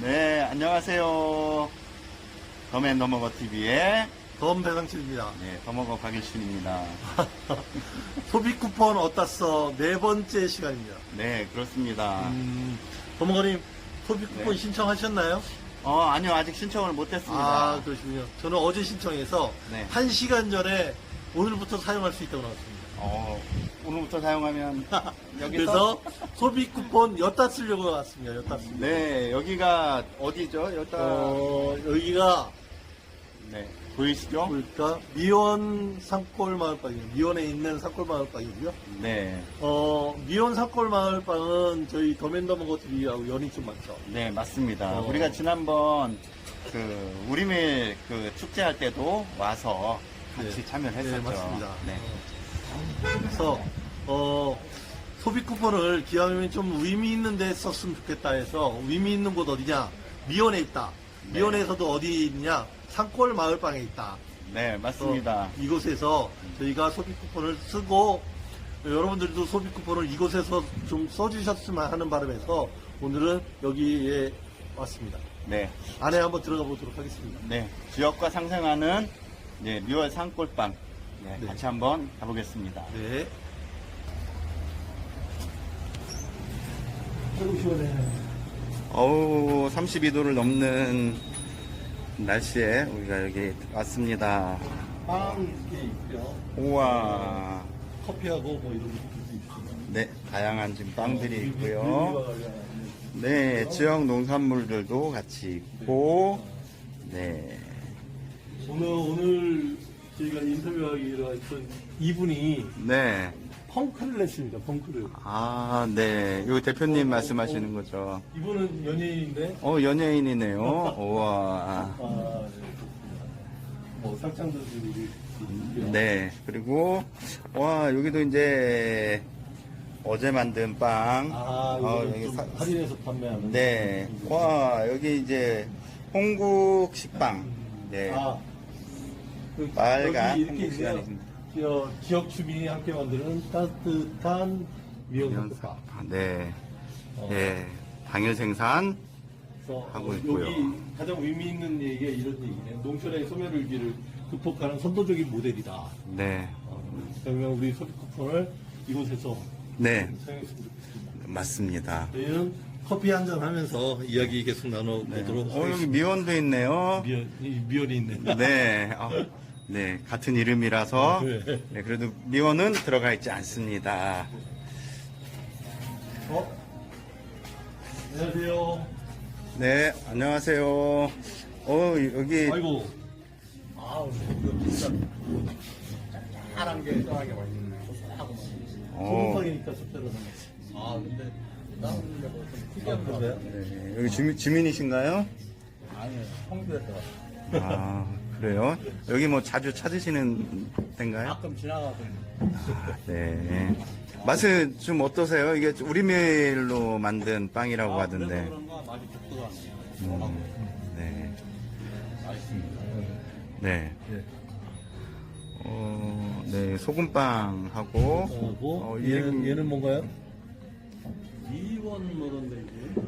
네, 안녕하세요. 더맨 더머거 TV의 덤 배상칠입니다. 네, 더머거 박일순입니다. 소비 쿠폰 어디다 써? 네 번째 시간입니다. 네, 그렇습니다. 음, 더머거님, 소비 쿠폰 네. 신청하셨나요? 어, 아니요, 아직 신청을 못했습니다. 아, 그러시군요. 저는 어제 신청해서 네. 한 시간 전에 오늘부터 사용할 수 있다고 나왔습니다. 어, 오늘부터 사용하면 여기서 그래서 소비 쿠폰 여따 쓰려고 나왔습니다. 여따 쓰려고. 네, 여기가 어디죠? 여기가 어, 여기가 네, 보이시죠? 보니까 미원 산골 마을방이에요. 미원에 있는 산골 마을방이고요. 네, 어, 미원 산골 마을방은 저희 더맨더머거 TV하고 연이 좀 많죠. 네, 맞습니다. 어. 우리가 지난번 그 우리밀 그 축제할 때도 와서 같이 네. 참여를 했었죠. 네, 맞습니다. 네. 그래서 어, 소비 쿠폰을 기왕이면 좀 의미 있는 데 썼으면 좋겠다 해서 의미 있는 곳 어디냐? 미원에 있다. 네. 미원에서도 어디 있냐? 산골 마을방에 있다. 네, 맞습니다. 그래서 이곳에서 저희가 소비 쿠폰을 쓰고 여러분들도 소비 쿠폰을 이곳에서 좀 써주셨으면 하는 바람에서 오늘은 여기에 왔습니다. 네, 안에 한번 들어가 보도록 하겠습니다. 네, 지역과 상생하는 네, 미월 산골방 네, 네. 같이 한번 가보겠습니다. 네. 시원해. 어우, 32도를 넘는 날씨에 우리가 여기 왔습니다. 빵 이렇게 있고요. 우와, 커피하고 뭐 이런 것도 있습니다. 네, 다양한 지금 빵들이 어, 있고요. 네, 지역 농산물들도 같이 있고, 네, 오늘 오늘 저희가 인터뷰하기로 했던 이분이 네. 펑크를 냈습니다. 펑크를. 아, 네. 요 대표님 말씀하시는 거죠. 이분은 연예인인데 어, 연예인이네요. 우와. 아, 네. 뭐 상장들이 있고요. 네. 그리고, 와, 여기도 이제 어제 만든 빵. 아, 어, 여기 좀 사- 할인해서 판매하는. 네. 와, 여기 이제 홍국 식빵. 네. 아, 그, 빨간 여기 이렇게 한국 시간이 있네요. 있습니다. 저 지역 주민이 함께 만드는 따뜻한 미역국밥. 네. 어, 네. 당일 생산. 그래서 하고 어, 있고요. 여기 가장 의미 있는 얘기가 이런 얘기네. 농촌의 소멸을 기를 극복하는 선도적인 모델이다. 네. 어, 그러면 우리 소비 쿠폰을 이곳에서 네. 사용했으면 좋겠습니다. 맞습니다. 저희는 커피 한 잔 하면서 이야기 계속 나눠보도록 어, 여기 하겠습니다. 미원도 있네요. 미연, 이 미연이 있네. 네. 아, 네. 같은 이름이라서. 네. 네, 그래도 미원은 들어가 있지 않습니다. 어? 안녕하세요. 네. 안녕하세요. 어, 여기. 아이고. 아, 이거 진짜 짭짤한 게 짭짤하게 맛있네. 하고 어, 소금빵이니까 짭짤하네. 아, 근데 나는 좀 특이한 건데요? 네, 여기 주민, 주민이신가요? 아니, 홍주에서 아, 그래요? 여기 뭐 자주 찾으시는 데인가요? 가끔 지나가고 네. 맛은 좀 어떠세요? 이게 우리밀로 만든 빵이라고 아, 하던데. 그런가 맛이 독특하네요. 음, 네. 맛있습니다. 네. 네. 어, 네, 소금빵하고, 하고 어, 얘는 이- 얘는 뭔가요? 이원 뭐던데 이게?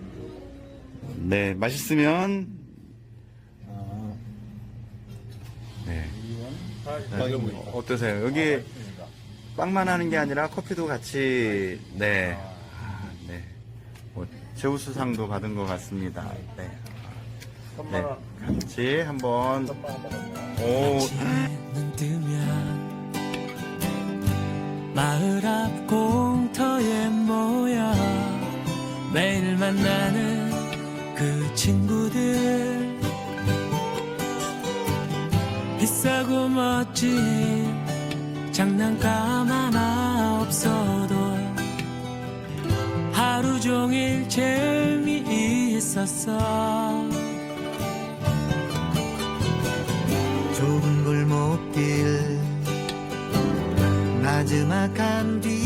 네, 맛있으면, 아 네. 아, 뭐 어떠세요? 여기 빵만 하는 게 아니라 커피도 같이, 네. 아, 네. 뭐, 제우수상도 받은 것 같습니다. 네. 네. 같이 한번. 오, 마을 앞 공터에 모여 매일 만나는 그 친구들 멋진 장난감 하나 없어도 하루 종일 재미있었어. 좁은 골목길 나지막한 뒤